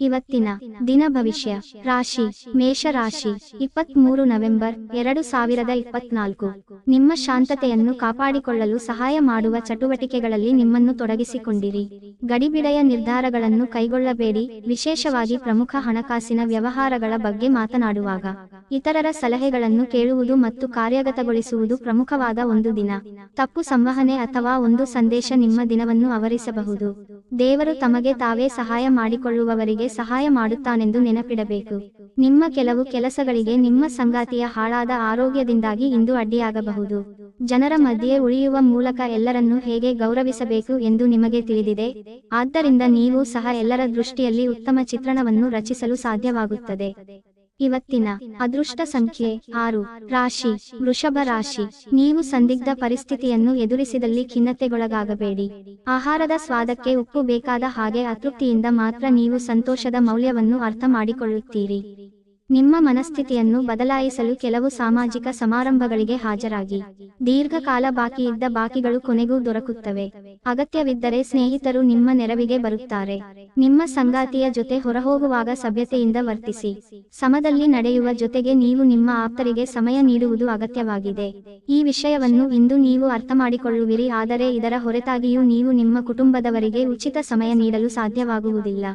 ಇವತ್ತಿನ ದಿನ ಭವಿಷ್ಯ, ರಾಶಿ ಮೇಷ ರಾಶಿ ಇಪ್ಪತ್ಮೂರು ನವೆಂಬರ್ ಎರಡು ಸಾವಿರದ ಇಪ್ಪತ್ನಾಲ್ಕು. ನಿಮ್ಮ ಶಾಂತತೆಯನ್ನು ಕಾಪಾಡಿಕೊಳ್ಳಲು ಸಹಾಯ ಮಾಡುವ ಚಟುವಟಿಕೆಗಳಲ್ಲಿ ನಿಮ್ಮನ್ನು ತೊಡಗಿಸಿಕೊಂಡಿರಿ. ಗಡಿಬಿಡೆಯ ನಿರ್ಧಾರಗಳನ್ನು ಕೈಗೊಳ್ಳಬೇಡಿ. ವಿಶೇಷವಾಗಿ ಪ್ರಮುಖ ಹಣಕಾಸಿನ ವ್ಯವಹಾರಗಳ ಬಗ್ಗೆ ಮಾತನಾಡುವಾಗ. ಇತರರ ಸಲಹೆಗಳನ್ನು ಕೇಳುವುದು ಮತ್ತು ಕಾರ್ಯಗತಗೊಳಿಸುವುದು ಪ್ರಮುಖವಾದ ಒಂದು ದಿನ. ತಪ್ಪು ಸಂವಹನೆ ಅಥವಾ ಒಂದು ಸಂದೇಶ ನಿಮ್ಮ ದಿನವನ್ನು ಆವರಿಸಬಹುದು. ದೇವರು ತಮಗೆ ತಾವೇ ಸಹಾಯ ಮಾಡಿಕೊಳ್ಳುವವರಿಗೆ ಸಹಾಯ ಮಾಡುತ್ತಾನೆಂದು ನೆನಪಿಡಬೇಕು. ನಿಮ್ಮ ಕೆಲವು ಕೆಲಸಗಳಿಗೆ ನಿಮ್ಮ ಸಂಗಾತಿಯ ಹಾಳಾದ ಆರೋಗ್ಯದಿಂದಾಗಿ ಇಂದು ಅಡ್ಡಿಯಾಗಬಹುದು. ಜನರ ಮಧ್ಯೆ ಉಳಿಯುವ ಮೂಲಕ ಎಲ್ಲರನ್ನೂ ಹೇಗೆ ಗೌರವಿಸಬೇಕು ಎಂದು ನಿಮಗೆ ತಿಳಿದಿದೆ. ಆದ್ದರಿಂದ ನೀವು ಸಹ ಎಲ್ಲರ ದೃಷ್ಟಿಯಲ್ಲಿ ಉತ್ತಮ ಚಿತ್ರಣವನ್ನು ರಚಿಸಲು ಸಾಧ್ಯವಾಗುತ್ತದೆ. ಇವತ್ತಿನ ಅದೃಷ್ಟ ಸಂಖ್ಯೆ ಆರು. ರಾಶಿ. ವೃಷಭ ರಾಶಿ. ನೀವು ಸಂದಿಗ್ಧ ಪರಿಸ್ಥಿತಿಯನ್ನು ಎದುರಿಸಿದಲ್ಲಿ ಖಿನ್ನತೆಗೊಳಗಾಗಬೇಡಿ. ಆಹಾರದ ಸ್ವಾದಕ್ಕೆ ಉಪ್ಪು ಬೇಕಾದ ಹಾಗೆ ಅತೃಪ್ತಿಯಿಂದ ಮಾತ್ರ ನೀವು ಸಂತೋಷದ ಮೌಲ್ಯವನ್ನು ಅರ್ಥ ಮಾಡಿಕೊಳ್ಳುತ್ತೀರಿ. ನಿಮ್ಮ ಮನಸ್ಥಿತಿಯನ್ನು ಬದಲಾಯಿಸಲು ಕೆಲವು ಸಾಮಾಜಿಕ ಸಮಾರಂಭಗಳಿಗೆ ಹಾಜರಾಗಿ. ದೀರ್ಘಕಾಲ ಬಾಕಿಯಿದ್ದ ಬಾಕಿಗಳು ಕೊನೆಗೂ ದೊರಕುತ್ತವೆ. ಅಗತ್ಯವಿದ್ದರೆ ಸ್ನೇಹಿತರು ನಿಮ್ಮ ನೆರವಿಗೆ ಬರುತ್ತಾರೆ. ನಿಮ್ಮ ಸಂಗಾತಿಯ ಜೊತೆ ಹೊರಹೋಗುವಾಗ ಸಭ್ಯತೆಯಿಂದ ವರ್ತಿಸಿ. ಸಮದಲ್ಲಿ ನಡೆಯುವ ಜೊತೆಗೆ ನೀವು ನಿಮ್ಮ ಆಪ್ತರಿಗೆ ಸಮಯ ನೀಡುವುದು ಅಗತ್ಯವಾಗಿದೆ. ಈ ವಿಷಯವನ್ನು ಇಂದು ನೀವು ಅರ್ಥಮಾಡಿಕೊಳ್ಳುವಿರಿ, ಆದರೆ ಇದರ ಹೊರತಾಗಿಯೂ ನೀವು ನಿಮ್ಮ ಕುಟುಂಬದವರಿಗೆ ಉಚಿತ ಸಮಯ ನೀಡಲು ಸಾಧ್ಯವಾಗುವುದಿಲ್ಲ.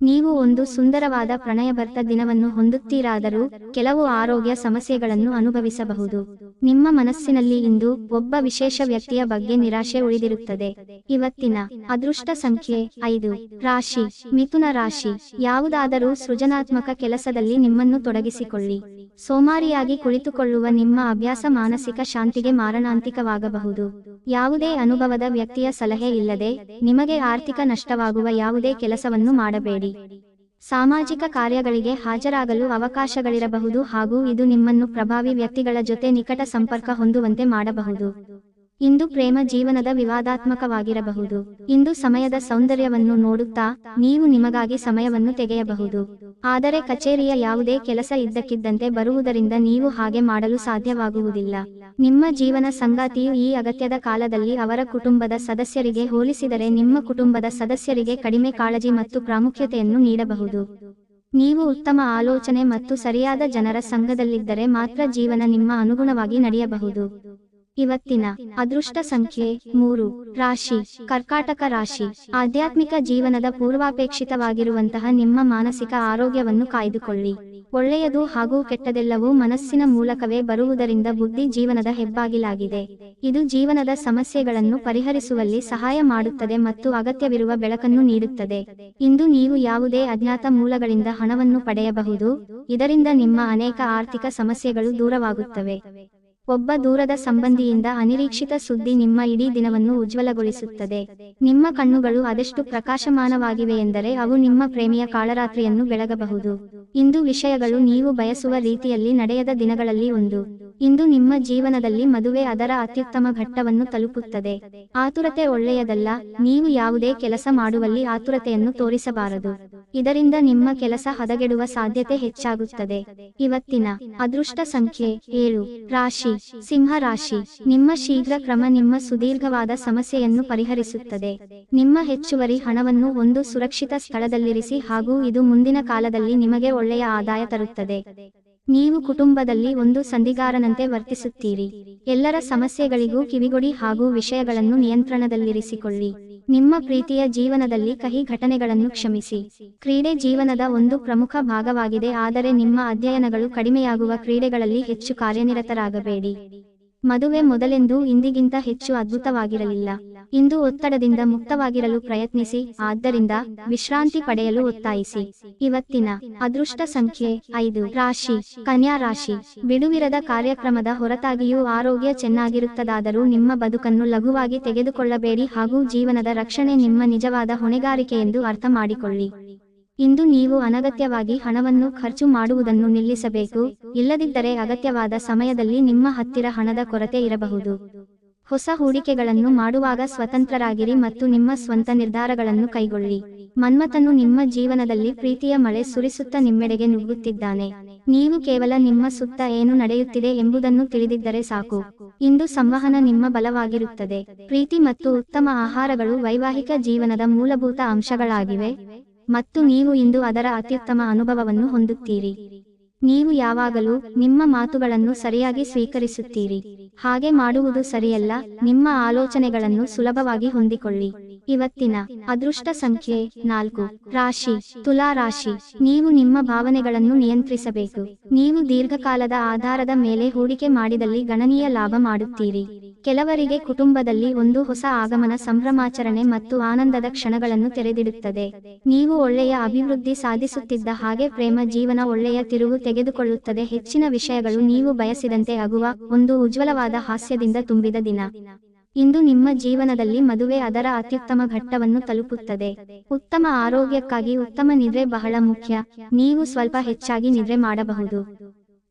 ನೀವು ಒಂದು ಸುಂದರವಾದ ಪ್ರಣಯಭರ್ತ ದಿನವನ್ನು ಹೊಂದುತ್ತೀರಾದರೂ ಕೆಲವು ಆರೋಗ್ಯ ಸಮಸ್ಯೆಗಳನ್ನು ಅನುಭವಿಸಬಹುದು. ನಿಮ್ಮ ಮನಸ್ಸಿನಲ್ಲಿ ಇಂದು ಒಬ್ಬ ವಿಶೇಷ ವ್ಯಕ್ತಿಯ ಬಗ್ಗೆ ನಿರಾಶೆ ಉಳಿದಿರುತ್ತದೆ. ಇವತ್ತಿನ ಅದೃಷ್ಟ ಸಂಖ್ಯೆ ಐದು. ರಾಶಿ. ಮಿಥುನ ರಾಶಿ. ಯಾವುದಾದರೂ ಸೃಜನಾತ್ಮಕ ಕೆಲಸದಲ್ಲಿ ನಿಮ್ಮನ್ನು ತೊಡಗಿಸಿಕೊಳ್ಳಿ. ಸೋಮಾರಿಯಾಗಿ ಕುಳಿತುಕೊಳ್ಳುವ ನಿಮ್ಮ ಅಭ್ಯಾಸ ಮಾನಸಿಕ ಶಾಂತಿಗೆ ಮಾರಣಾಂತಿಕವಾಗಬಹುದು. ಯಾವುದೇ ಅನುಭವದ ವ್ಯಕ್ತಿಯ ಸಲಹೆ ಇಲ್ಲದೆ ನಿಮಗೆ ಆರ್ಥಿಕ ನಷ್ಟವಾಗುವ ಯಾವುದೇ ಕೆಲಸವನ್ನು ಮಾಡಬೇಡಿ. ಸಾಮಾಜಿಕ ಕಾರ್ಯಗಳಿಗೆ ಹಾಜರಾಗಲು ಅವಕಾಶಗಳಿರಬಹುದು ಹಾಗೂ ಇದು ನಿಮ್ಮನ್ನು ಪ್ರಭಾವಿ ವ್ಯಕ್ತಿಗಳ ಜೊತೆ ನಿಕಟ ಸಂಪರ್ಕ ಹೊಂದುವಂತೆ ಮಾಡಬಹುದು. ಇಂದು ಪ್ರೇಮ ಜೀವನದ ವಿವಾದಾತ್ಮಕವಾಗಿರಬಹುದು. ಇಂದು ಸಮಯದ ಸೌಂದರ್ಯವನ್ನು ನೋಡುತ್ತಾ ನೀವು ನಿಮಗಾಗಿ ಸಮಯವನ್ನು ತೆಗೆಯಬಹುದು. ಆದರೆ ಕಚೇರಿಯ ಯಾವುದೇ ಕೆಲಸ ಇದ್ದಕ್ಕಿದ್ದಂತೆ ಬರುವುದರಿಂದ ನೀವು ಹಾಗೆ ಮಾಡಲು ಸಾಧ್ಯವಾಗುವುದಿಲ್ಲ. ನಿಮ್ಮ ಜೀವನ ಸಂಗಾತಿಯು ಈ ಅಗತ್ಯದ ಕಾಲದಲ್ಲಿ ಅವರ ಕುಟುಂಬದ ಸದಸ್ಯರಿಗೆ ಹೋಲಿಸಿದರೆ ನಿಮ್ಮ ಕುಟುಂಬದ ಸದಸ್ಯರಿಗೆ ಕಡಿಮೆ ಕಾಳಜಿ ಮತ್ತು ಪ್ರಾಮುಖ್ಯತೆಯನ್ನು ನೀಡಬಹುದು. ನೀವು ಉತ್ತಮ ಆಲೋಚನೆ ಮತ್ತು ಸರಿಯಾದ ಜನರ ಸಂಘದಲ್ಲಿದ್ದರೆ ಮಾತ್ರ ಜೀವನ ನಿಮ್ಮ ಅನುಗುಣವಾಗಿ ನಡೆಯಬಹುದು. ಇವತ್ತಿನ ಅದೃಷ್ಟ ಸಂಖ್ಯೆ ಮೂರು. ರಾಶಿ. ಕರ್ಕಾಟಕ ರಾಶಿ. ಆಧ್ಯಾತ್ಮಿಕ ಜೀವನದ ಪೂರ್ವಾಪೇಕ್ಷಿತವಾಗಿರುವಂತಹ ನಿಮ್ಮ ಮಾನಸಿಕ ಆರೋಗ್ಯವನ್ನು ಕಾಯ್ದುಕೊಳ್ಳಿ. ಒಳ್ಳೆಯದು ಹಾಗೂ ಕೆಟ್ಟದೆಲ್ಲವೂ ಮನಸ್ಸಿನ ಮೂಲಕವೇ ಬರುವುದರಿಂದ ಬುದ್ಧಿ ಜೀವನದ ಹೆಬ್ಬಾಗಿಲಾಗಿದೆ. ಇದು ಜೀವನದ ಸಮಸ್ಯೆಗಳನ್ನು ಪರಿಹರಿಸುವಲ್ಲಿ ಸಹಾಯ ಮಾಡುತ್ತದೆ ಮತ್ತು ಅಗತ್ಯವಿರುವ ಬೆಳಕನ್ನು ನೀಡುತ್ತದೆ. ಇಂದು ನೀವು ಯಾವುದೇ ಅಜ್ಞಾತ ಮೂಲಗಳಿಂದ ಹಣವನ್ನು ಪಡೆಯಬಹುದು. ಇದರಿಂದ ನಿಮ್ಮ ಅನೇಕ ಆರ್ಥಿಕ ಸಮಸ್ಯೆಗಳು ದೂರವಾಗುತ್ತವೆ. ಒಬ್ಬ ದೂರದ ಸಂಬಂಧಿಯಿಂದ ಅನಿರೀಕ್ಷಿತ ಸುದ್ದಿ ನಿಮ್ಮ ಇಡೀ ದಿನವನ್ನು ಉಜ್ವಲಗೊಳಿಸುತ್ತದೆ. ನಿಮ್ಮ ಕಣ್ಣುಗಳು ಅದೆಷ್ಟು ಪ್ರಕಾಶಮಾನವಾಗಿವೆ ಎಂದರೆ ಅವು ನಿಮ್ಮ ಪ್ರೇಮಿಯ ಕಾಳರಾತ್ರಿಯನ್ನು ಬೆಳಗಬಹುದು. ಇಂದು ವಿಷಯಗಳು ನೀವು ಬಯಸುವ ರೀತಿಯಲ್ಲಿ ನಡೆಯದ ದಿನಗಳಲ್ಲಿ ಒಂದು. ಇಂದು ನಿಮ್ಮ ಜೀವನದಲ್ಲಿ ಮದುವೆ ಅದರ ಅತ್ಯುತ್ತಮ ಘಟ್ಟವನ್ನು ತಲುಪುತ್ತದೆ. ಆತುರತೆ ಒಳ್ಳೆಯದಲ್ಲ, ನೀವು ಯಾವುದೇ ಕೆಲಸ ಮಾಡುವಲ್ಲಿ ಆತುರತೆಯನ್ನು ತೋರಿಸಬಾರದು. ಇದರಿಂದ ನಿಮ್ಮ ಕೆಲಸ ಹದಗೆಡುವ ಸಾಧ್ಯತೆ ಹೆಚ್ಚಾಗುತ್ತದೆ. ಇವತ್ತಿನ ಅದೃಷ್ಟ ಸಂಖ್ಯೆ ಏಳು, ರಾಶಿ. ಸಿಂಹ ರಾಶಿ. ನಿಮ್ಮ ಶೀಘ್ರ ಕ್ರಮ ನಿಮ್ಮ ಸುದೀರ್ಘವಾದ ಸಮಸ್ಯೆಯನ್ನು ಪರಿಹರಿಸುತ್ತದೆ. ನಿಮ್ಮ ಹೆಚ್ಚುವರಿ ಹಣವನ್ನು ಒಂದು ಸುರಕ್ಷಿತ ಸ್ಥಳದಲ್ಲಿರಿಸಿ ಹಾಗೂ ಇದು ಮುಂದಿನ ಕಾಲದಲ್ಲಿ ನಿಮಗೆ ಒಳ್ಳೆಯ ಆದಾಯ ತರುತ್ತದೆ. ನೀವು ಕುಟುಂಬದಲ್ಲಿ ಒಂದು ಸಂಧಿಗಾರನಂತೆ ವರ್ತಿಸುತ್ತೀರಿ. ಎಲ್ಲರ ಸಮಸ್ಯೆಗಳಿಗೂ ಕಿವಿಗೊಡಿ ಹಾಗೂ ವಿಷಯಗಳನ್ನು ನಿಯಂತ್ರಣದಲ್ಲಿರಿಸಿಕೊಳ್ಳಿ. ನಿಮ್ಮ ಪ್ರೀತಿಯ ಜೀವನದಲ್ಲಿ ಕಹಿ ಘಟನೆಗಳನ್ನು ಕ್ಷಮಿಸಿ. ಕ್ರೀಡೆ ಜೀವನದ ಒಂದು ಪ್ರಮುಖ ಭಾಗವಾಗಿದೆ, ಆದರೆ ನಿಮ್ಮ ಅಧ್ಯಯನಗಳು ಕಡಿಮೆಯಾಗುವ ಕ್ರೀಡೆಗಳಲ್ಲಿ ಹೆಚ್ಚು ಕಾರ್ಯನಿರತರಾಗಬೇಡಿ. ಮದುವೆ ಮೊದಲೆಂದೂ ಇಂದಿಗಿಂತ ಹೆಚ್ಚು ಅದ್ಭುತವಾಗಿರಲಿಲ್ಲ. ಇಂದು ಒತ್ತಡದಿಂದ ಮುಕ್ತವಾಗಿರಲು ಪ್ರಯತ್ನಿಸಿ, ಆದ್ದರಿಂದ ವಿಶ್ರಾಂತಿ ಪಡೆಯಲು ಒತ್ತಾಯಿಸಿ. ಇವತ್ತಿನ ಅದೃಷ್ಟ ಸಂಖ್ಯೆ ಐದು. ರಾಶಿ. ಕನ್ಯಾ ರಾಶಿ. ಬಿಡುವಿರದ ಕಾರ್ಯಕ್ರಮದ ಹೊರತಾಗಿಯೂ ಆರೋಗ್ಯ ಚೆನ್ನಾಗಿರುತ್ತದಾದರೂ ನಿಮ್ಮ ಬದುಕನ್ನು ಲಘುವಾಗಿ ತೆಗೆದುಕೊಳ್ಳಬೇಡಿ ಹಾಗೂ ಜೀವನದ ರಕ್ಷಣೆ ನಿಮ್ಮ ನಿಜವಾದ ಹೊಣೆಗಾರಿಕೆ ಎಂದು ಅರ್ಥ ಮಾಡಿಕೊಳ್ಳಿ. ಇಂದು ನೀವು ಅನಗತ್ಯವಾಗಿ ಹಣವನ್ನು ಖರ್ಚು ಮಾಡುವುದನ್ನು ನಿಲ್ಲಿಸಬೇಕು. ಇಲ್ಲದಿದ್ದರೆ ಅಗತ್ಯವಾದ ಸಮಯದಲ್ಲಿ ನಿಮ್ಮ ಹತ್ತಿರ ಹಣದ ಕೊರತೆ ಇರಬಹುದು. ಹೊಸ ಹೂಡಿಕೆಗಳನ್ನು ಮಾಡುವಾಗ ಸ್ವತಂತ್ರರಾಗಿರಿ ಮತ್ತು ನಿಮ್ಮ ಸ್ವಂತ ನಿರ್ಧಾರಗಳನ್ನು ಕೈಗೊಳ್ಳಿ. ಮನ್ಮಥನು ನಿಮ್ಮ ಜೀವನದಲ್ಲಿ ಪ್ರೀತಿಯ ಮಳೆ ಸುರಿಸುತ್ತಾ ನಿಮ್ಮೆಡೆಗೆ ನುಗ್ಗುತ್ತಿದ್ದಾನೆ. ನೀವು ಕೇವಲ ನಿಮ್ಮ ಸುತ್ತ ಏನು ನಡೆಯುತ್ತಿದೆ ಎಂಬುದನ್ನು ತಿಳಿದಿದ್ದರೆ ಸಾಕು. ಇಂದು ಸಂವಹನ ನಿಮ್ಮ ಬಲವಾಗಿರುತ್ತದೆ. ಪ್ರೀತಿ ಮತ್ತು ಉತ್ತಮ ಆಹಾರಗಳು ವೈವಾಹಿಕ ಜೀವನದ ಮೂಲಭೂತ ಅಂಶಗಳಾಗಿವೆ ಮತ್ತು ನೀವು ಇಂದು ಅದರ ಅತ್ಯುತ್ತಮ ಅನುಭವವನ್ನು ಹೊಂದುತ್ತೀರಿ. ನೀವು ಯಾವಾಗಲೂ ನಿಮ್ಮ ಮಾತುಗಳನ್ನು ಸರಿಯಾಗಿ ಸ್ವೀಕರಿಸುತ್ತೀರಿ. ಹಾಗೆ ಮಾಡುವುದು ಸರಿಯಲ್ಲ. ನಿಮ್ಮ ಆಲೋಚನೆಗಳನ್ನು ಸುಲಭವಾಗಿ ಹೊಂದಿಕೊಳ್ಳಿ. ಇವತ್ತಿನ ಅದೃಷ್ಟ ಸಂಖ್ಯೆ ನಾಲ್ಕು. ರಾಶಿ. ತುಲಾ ರಾಶಿ. ನೀವು ನಿಮ್ಮ ಭಾವನೆಗಳನ್ನು ನಿಯಂತ್ರಿಸಬೇಕು. ನೀವು ದೀರ್ಘಕಾಲದ ಆಧಾರದ ಮೇಲೆ ಹೂಡಿಕೆ ಮಾಡಿದಲ್ಲಿ ಗಣನೀಯ ಲಾಭ ಮಾಡುತ್ತೀರಿ. ಕೆಲವರಿಗೆ ಕುಟುಂಬದಲ್ಲಿ ಒಂದು ಹೊಸ ಆಗಮನ ಸಂಭ್ರಮಾಚರಣೆ ಮತ್ತು ಆನಂದದ ಕ್ಷಣಗಳನ್ನು ತೆರೆದಿಡುತ್ತದೆ. ನೀವು ಒಳ್ಳೆಯ ಅಭಿವೃದ್ಧಿ ಸಾಧಿಸುತ್ತಿದ್ದ ಹಾಗೆ ಪ್ರೇಮ ಜೀವನ ಒಳ್ಳೆಯ ತಿರುವು ತೆಗೆದುಕೊಳ್ಳುತ್ತದೆ. ಹೆಚ್ಚಿನ ವಿಷಯಗಳು ನೀವು ಬಯಸಿದಂತೆ ಆಗುವ ಒಂದು ಉಜ್ವಲವಾದ ಹಾಸ್ಯದಿಂದ ತುಂಬಿದ ದಿನ. ಇಂದು ನಿಮ್ಮ ಜೀವನದಲ್ಲಿ ಮದುವೆ ಅದರ ಅತ್ಯುತ್ತಮ ಘಟ್ಟವನ್ನು ತಲುಪುತ್ತದೆ. ಉತ್ತಮ ಆರೋಗ್ಯಕ್ಕಾಗಿ ಉತ್ತಮ ನಿದ್ರೆ ಬಹಳ ಮುಖ್ಯ. ನೀವು ಸ್ವಲ್ಪ ಹೆಚ್ಚಾಗಿ ನಿದ್ರೆ ಮಾಡಬಹುದು.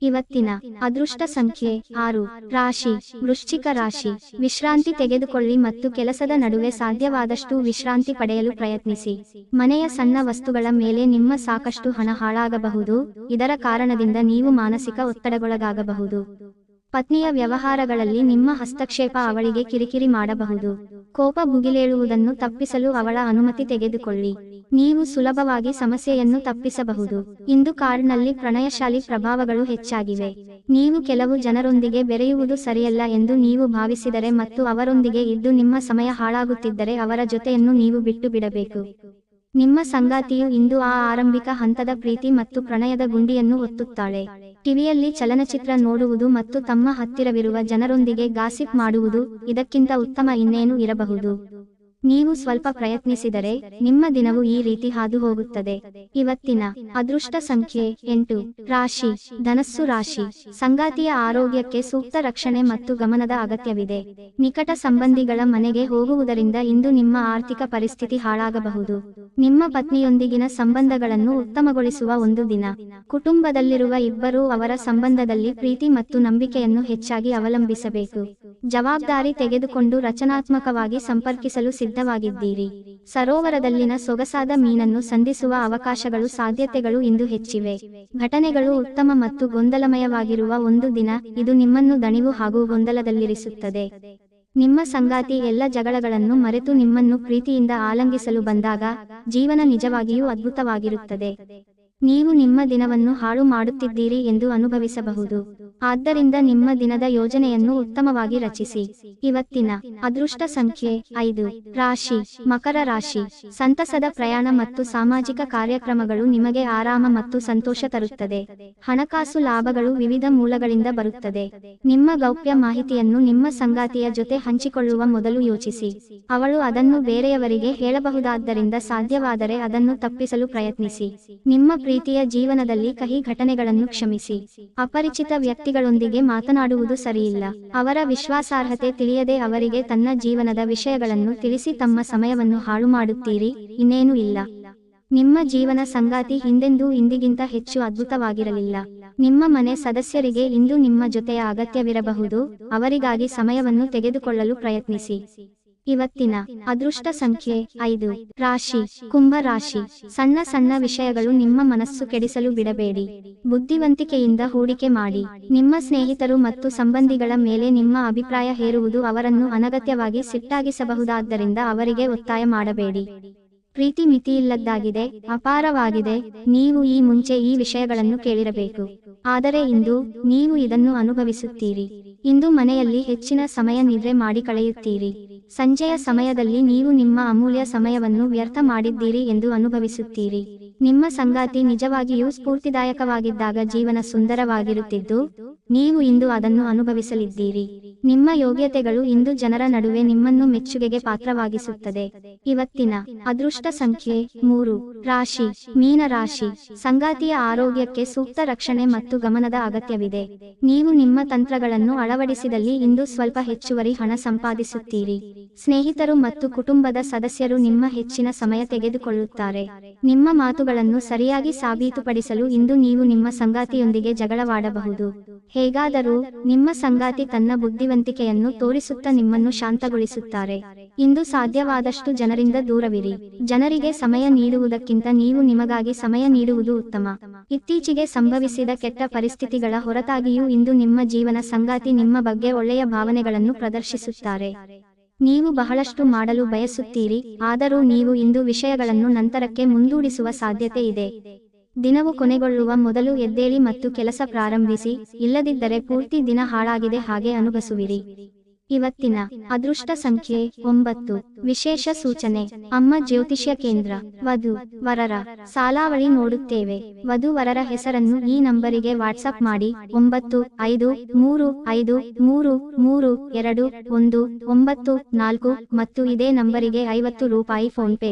ಇವತ್ತಿನ ಅದೃಷ್ಟ ಸಂಖ್ಯೆ ಆರು. ರಾಶಿ. ವೃಶ್ಚಿಕ ರಾಶಿ. ವಿಶ್ರಾಂತಿ ತೆಗೆದುಕೊಳ್ಳಿ ಮತ್ತು ಕೆಲಸದ ನಡುವೆ ಸಾಧ್ಯವಾದಷ್ಟು ವಿಶ್ರಾಂತಿ ಪಡೆಯಲು ಪ್ರಯತ್ನಿಸಿ. ಮನೆಯ ಸಣ್ಣ ವಸ್ತುಗಳ ಮೇಲೆ ನಿಮ್ಮ ಸಾಕಷ್ಟು ಹಣ ಹಾಳಾಗಬಹುದು. ಇದರ ಕಾರಣದಿಂದ ನೀವು ಮಾನಸಿಕ ಒತ್ತಡಗೊಳಗಾಗಬಹುದು. ಪತ್ನಿಯ ವ್ಯವಹಾರಗಳಲ್ಲಿ ನಿಮ್ಮ ಹಸ್ತಕ್ಷೇಪ ಅವಳಿಗೆ ಕಿರಿಕಿರಿ ಮಾಡಬಹುದು. ಕೋಪ ಭುಗಿಲೇಳುವುದನ್ನು ತಪ್ಪಿಸಲು ಅವಳ ಅನುಮತಿ ತೆಗೆದುಕೊಳ್ಳಿ. ನೀವು ಸುಲಭವಾಗಿ ಸಮಸ್ಯೆಯನ್ನು ತಪ್ಪಿಸಬಹುದು. ಇಂದು ಕಾರ್ಡ್ನಲ್ಲಿ ಪ್ರಣಯಶಾಲಿ ಪ್ರಭಾವಗಳು ಹೆಚ್ಚಾಗಿವೆ. ನೀವು ಕೆಲವು ಜನರೊಂದಿಗೆ ಬೆರೆಯುವುದು ಸರಿಯಲ್ಲ ಎಂದು ನೀವು ಭಾವಿಸಿದರೆ ಮತ್ತು ಅವರೊಂದಿಗೆ ಇದ್ದು ನಿಮ್ಮ ಸಮಯ ಹಾಳಾಗುತ್ತಿದ್ದರೆ ಅವರ ಜೊತೆಯನ್ನು ನೀವು ಬಿಟ್ಟು ಬಿಡಬೇಕು. ನಿಮ್ಮ ಸಂಗಾತಿಯು ಇಂದು ಆ ಆರಂಭಿಕ ಹಂತದ ಪ್ರೀತಿ ಮತ್ತು ಪ್ರಣಯದ ಗುಂಡಿಯನ್ನು ಒತ್ತುತ್ತಾಳೆ. ಟಿವಿಯಲ್ಲಿ ಚಲನಚಿತ್ರ ನೋಡುವುದು ಮತ್ತು ತಮ್ಮ ಹತ್ತಿರವಿರುವ ಜನರೊಂದಿಗೆ ಗಾಸಿಪ್ ಮಾಡುವುದು ಇದಕ್ಕಿಂತ ಉತ್ತಮ ಇನ್ನೇನು ಇರಬಹುದು. ನೀವು ಸ್ವಲ್ಪ ಪ್ರಯತ್ನಿಸಿದರೆ ನಿಮ್ಮ ದಿನವು ಈ ರೀತಿ ಹಾದು ಹೋಗುತ್ತದೆ ಇವತ್ತಿನ ಅದೃಷ್ಟ ಸಂಖ್ಯೆ ಎಂಟು. ರಾಶಿ. ಧನಸ್ಸು ರಾಶಿ. ಸಂಗಾತಿಯ ಆರೋಗ್ಯಕ್ಕೆ ಸೂಕ್ತ ರಕ್ಷಣೆ ಮತ್ತು ಗಮನದ ಅಗತ್ಯವಿದೆ. ನಿಕಟ ಸಂಬಂಧಿಗಳ ಮನೆಗೆ ಹೋಗುವುದರಿಂದ ಇಂದು ನಿಮ್ಮ ಆರ್ಥಿಕ ಪರಿಸ್ಥಿತಿ ಹಾಳಾಗಬಹುದು. ನಿಮ್ಮ ಪತ್ನಿಯೊಂದಿಗಿನ ಸಂಬಂಧಗಳನ್ನು ಉತ್ತಮಗೊಳಿಸುವ ಒಂದು ದಿನ. ಕುಟುಂಬದಲ್ಲಿರುವ ಇಬ್ಬರೂ ಅವರ ಸಂಬಂಧದಲ್ಲಿ ಪ್ರೀತಿ ಮತ್ತು ನಂಬಿಕೆಯನ್ನು ಹೆಚ್ಚಾಗಿ ಅವಲಂಬಿಸಬೇಕು. ಜವಾಬ್ದಾರಿ ತೆಗೆದುಕೊಂಡು ರಚನಾತ್ಮಕವಾಗಿ ಸಂಪರ್ಕಿಸಲು ಸಿದ್ಧವಾಗಿದ್ದೀರಿ. ಸರೋವರದಲ್ಲಿನ ಸೊಗಸಾದ ಮೀನನ್ನು ಸಂಧಿಸುವ ಅವಕಾಶಗಳು ಸಾಧ್ಯತೆಗಳು ಇಂದು ಹೆಚ್ಚಿವೆ. ಘಟನೆಗಳು ಉತ್ತಮ ಮತ್ತು ಗೊಂದಲಮಯವಾಗಿರುವ ಒಂದು ದಿನ, ಇದು ನಿಮ್ಮನ್ನು ದಣಿವು ಹಾಗೂ ಗೊಂದಲದಲ್ಲಿರಿಸುತ್ತದೆ. ನಿಮ್ಮ ಸಂಗಾತಿ ಎಲ್ಲ ಜಗಳಗಳನ್ನು ಮರೆತು ನಿಮ್ಮನ್ನು ಪ್ರೀತಿಯಿಂದ ಆಲಂಗಿಸಲು ಬಂದಾಗ, ಜೀವನ ನಿಜವಾಗಿಯೂ ಅದ್ಭುತವಾಗಿರುತ್ತದೆ. ನೀವು ನಿಮ್ಮ ದಿನವನ್ನು ಹಾಳು ಮಾಡುತ್ತಿದ್ದೀರಿ ಎಂದು ಅನುಭವಿಸಬಹುದು. ಆದ್ದರಿಂದ ನಿಮ್ಮ ದಿನದ ಯೋಜನೆಯನ್ನು ಉತ್ತಮವಾಗಿ ರಚಿಸಿ. ಇವತ್ತಿನ ಅದೃಷ್ಟ ಸಂಖ್ಯೆ ಐದು. ರಾಶಿ, ಮಕರ ರಾಶಿ. ಸಂತಸದ ಪ್ರಯಾಣ ಮತ್ತು ಸಾಮಾಜಿಕ ಕಾರ್ಯಕ್ರಮಗಳು ನಿಮಗೆ ಆರಾಮ ಮತ್ತು ಸಂತೋಷ ತರುತ್ತದೆ. ಹಣಕಾಸು ಲಾಭಗಳು ವಿವಿಧ ಮೂಲಗಳಿಂದ ಬರುತ್ತದೆ. ನಿಮ್ಮ ಗೌಪ್ಯ ಮಾಹಿತಿಯನ್ನು ನಿಮ್ಮ ಸಂಗಾತಿಯ ಜೊತೆ ಹಂಚಿಕೊಳ್ಳುವ ಮೊದಲು ಯೋಚಿಸಿ. ಅವಳು ಅದನ್ನು ಬೇರೆಯವರಿಗೆ ಹೇಳಬಹುದಾದ್ದರಿಂದ ಸಾಧ್ಯವಾದರೆ ಅದನ್ನು ತಪ್ಪಿಸಲು ಪ್ರಯತ್ನಿಸಿ. ನಿಮ್ಮ ಪ್ರೀತಿಯ ಜೀವನದಲ್ಲಿ ಕಹಿ ಘಟನೆಗಳನ್ನು ಕ್ಷಮಿಸಿ. ಅಪರಿಚಿತ ವ್ಯಕ್ತಿಗಳೊಂದಿಗೆ ಮಾತನಾಡುವುದು ಸರಿಯಿಲ್ಲ. ಅವರ ವಿಶ್ವಾಸಾರ್ಹತೆ ತಿಳಿಯದೆ ಅವರಿಗೆ ತನ್ನ ಜೀವನದ ವಿಷಯಗಳನ್ನು ತಿಳಿಸಿ ತಮ್ಮ ಸಮಯವನ್ನು ಹಾಳು ಮಾಡುತ್ತೀರಿ ಇನ್ನೇನು ಇಲ್ಲ. ನಿಮ್ಮ ಜೀವನ ಸಂಗಾತಿ ಹಿಂದೆಂದೂ ಇಂದಿಗಿಂತ ಹೆಚ್ಚು ಅದ್ಭುತವಾಗಿರಲಿಲ್ಲ. ನಿಮ್ಮ ಮನೆ ಸದಸ್ಯರಿಗೆ ಇಂದು ನಿಮ್ಮ ಜೊತೆಯ ಅಗತ್ಯವಿರಬಹುದು. ಅವರಿಗಾಗಿ ಸಮಯವನ್ನು ತೆಗೆದುಕೊಳ್ಳಲು ಪ್ರಯತ್ನಿಸಿ. ಇವತ್ತಿನ ಅದೃಷ್ಟ ಸಂಖ್ಯೆ ಐದು. ರಾಶಿ. ಕುಂಭ ರಾಶಿ. ಸಣ್ಣ ಸಣ್ಣ ವಿಷಯಗಳು ನಿಮ್ಮ ಮನಸ್ಸು ಕೆಡಿಸಲು ಬಿಡಬೇಡಿ. ಬುದ್ಧಿವಂತಿಕೆಯಿಂದ ಹೂಡಿಕೆ ಮಾಡಿ. ನಿಮ್ಮ ಸ್ನೇಹಿತರು ಮತ್ತು ಸಂಬಂಧಿಗಳ ಮೇಲೆ ನಿಮ್ಮ ಅಭಿಪ್ರಾಯ ಹೇರುವುದು ಅವರನ್ನು ಅನಗತ್ಯವಾಗಿ ಸಿಟ್ಟಾಗಿಸಬಹುದಾದ್ದರಿಂದ ಅವರಿಗೆ ಒತ್ತಾಯ ಮಾಡಬೇಡಿ. ಪ್ರೀತಿ ಮಿತಿಯಿಲ್ಲದ್ದಾಗಿದೆ, ಅಪಾರವಾಗಿದೆ. ನೀವು ಈ ಮುಂಚೆ ಈ ವಿಷಯಗಳನ್ನು ಕೇಳಿರಬೇಕು. ಆದರೆ ಇಂದು ನೀವು ಇದನ್ನು ಅನುಭವಿಸುತ್ತೀರಿ. ಇಂದು ಮನೆಯಲ್ಲಿ ಹೆಚ್ಚಿನ ಸಮಯ ನಿದ್ರೆ ಮಾಡಿ ಕಳೆಯುತ್ತೀರಿ. ಸಂಜೆಯ ಸಮಯದಲ್ಲಿ ನೀವು ನಿಮ್ಮ ಅಮೂಲ್ಯ ಸಮಯವನ್ನು ವ್ಯರ್ಥ ಮಾಡಿದ್ದೀರಿ ಎಂದು ಅನುಭವಿಸುತ್ತೀರಿ. ನಿಮ್ಮ ಸಂಗಾತಿ ನಿಜವಾಗಿಯೂ ಸ್ಫೂರ್ತಿದಾಯಕವಾಗಿದ್ದಾಗ ಜೀವನ ಸುಂದರವಾಗಿರುತ್ತಿದ್ದು, ನೀವು ಇಂದು ಅದನ್ನು ಅನುಭವಿಸಲಿದ್ದೀರಿ. ನಿಮ್ಮ ಯೋಗ್ಯತೆಗಳು ಇಂದು ಜನರ ನಡುವೆ ನಿಮ್ಮನ್ನು ಮೆಚ್ಚುಗೆಗೆ ಪಾತ್ರವಾಗಿಸುತ್ತದೆ. ಇವತ್ತಿನ ಅದೃಷ್ಟ ಸಂಖ್ಯೆ ಮೂರು. ರಾಶಿ. ಮೀನ ರಾಶಿ ಸಂಗಾತಿಯ ಆರೋಗ್ಯಕ್ಕೆ ಸೂಕ್ತ ರಕ್ಷಣೆ ಮತ್ತು ಗಮನದ ಅಗತ್ಯವಿದೆ. ನೀವು ನಿಮ್ಮ ತಂತ್ರಗಳನ್ನು ಅಳವಡಿಸಿದಲ್ಲಿ ಇಂದು ಸ್ವಲ್ಪ ಹೆಚ್ಚುವರಿ ಹಣ ಸಂಪಾದಿಸುತ್ತೀರಿ. ಸ್ನೇಹಿತರು ಮತ್ತು ಕುಟುಂಬದ ಸದಸ್ಯರು ನಿಮ್ಮ ಹೆಚ್ಚಿನ ಸಮಯ ತೆಗೆದುಕೊಳ್ಳುತ್ತಾರೆ. ನಿಮ್ಮ ಮಾತುಗಳನ್ನು ಸರಿಯಾಗಿ ಸಾಬೀತುಪಡಿಸಲು ಇಂದು ನೀವು ನಿಮ್ಮ ಸಂಗಾತಿಯೊಂದಿಗೆ ಜಗಳವಾಡಬಹುದು. ಹೇಗಾದರೂ ನಿಮ್ಮ ಸಂಗಾತಿ ತನ್ನ ಬುದ್ಧಿವಂತಿಕೆಯನ್ನು ತೋರಿಸುತ್ತಾ ನಿಮ್ಮನ್ನು ಶಾಂತಗೊಳಿಸುತ್ತಾರೆ. ಇಂದು ಸಾಧ್ಯವಾದಷ್ಟು ಜನರಿಂದ ದೂರವಿರಿ. ಜನರಿಗೆ ಸಮಯ ನೀಡುವುದಕ್ಕಿಂತ ನೀವು ನಿಮಗಾಗಿ ಸಮಯ ನೀಡುವುದು ಉತ್ತಮ. ಇತ್ತೀಚೆಗೆ ಸಂಭವಿಸಿದ ಕೆಟ್ಟ ಪರಿಸ್ಥಿತಿಗಳ ಹೊರತಾಗಿಯೂ ಇಂದು ನಿಮ್ಮ ಜೀವನ ಸಂಗಾತಿ ನಿಮ್ಮ ಬಗ್ಗೆ ಒಳ್ಳೆಯ ಭಾವನೆಗಳನ್ನು ಪ್ರದರ್ಶಿಸುತ್ತಾರೆ. ನೀವು ಬಹಳಷ್ಟು ಮಾಡಲು ಬಯಸುತ್ತೀರಿ, ಆದರೂ ನೀವು ಇಂದು ವಿಷಯಗಳನ್ನು ನಂತರಕ್ಕೆ ಮುಂದೂಡಿಸುವ ಸಾಧ್ಯತೆ ಇದೆ. ದಿನವು ಕೊನೆಗೊಳ್ಳುವ ಮೊದಲು ಎದ್ದೇಳಿ ಮತ್ತು ಕೆಲಸ ಪ್ರಾರಂಭಿಸಿ, ಇಲ್ಲದಿದ್ದರೆ ಪೂರ್ತಿ ದಿನ ಹಾಳಾಗಿದೆ ಹಾಗೆ ಅನುಭವಿಸುವಿರಿ. ಇವತ್ತಿನ ಅದೃಷ್ಟ ಸಂಖ್ಯೆ ಒಂಬತ್ತು. ವಿಶೇಷ ಸೂಚನೆ. ಅಮ್ಮ ಜ್ಯೋತಿಷ್ಯ ಕೇಂದ್ರ. ವಧು. ವರರ. ಸಾಲಾವಳಿ ನೋಡುತ್ತೇವೆ. ವಧು ವರರ ಹೆಸರನ್ನು ಈ ನಂಬರಿಗೆ ವಾಟ್ಸಪ್ ಮಾಡಿ. ಒಂಬತ್ತು, ಐದು, ಮೂರು ಐದು, ಮೂರು ಮೂರು, ಎರಡು, ಒಂದು, ಒಂಬತ್ತು, ನಾಲ್ಕು ಮತ್ತು ಇದೇ ನಂಬರಿಗೆ ಐವತ್ತು ರೂಪಾಯಿ ಫೋನ್ ಪೇ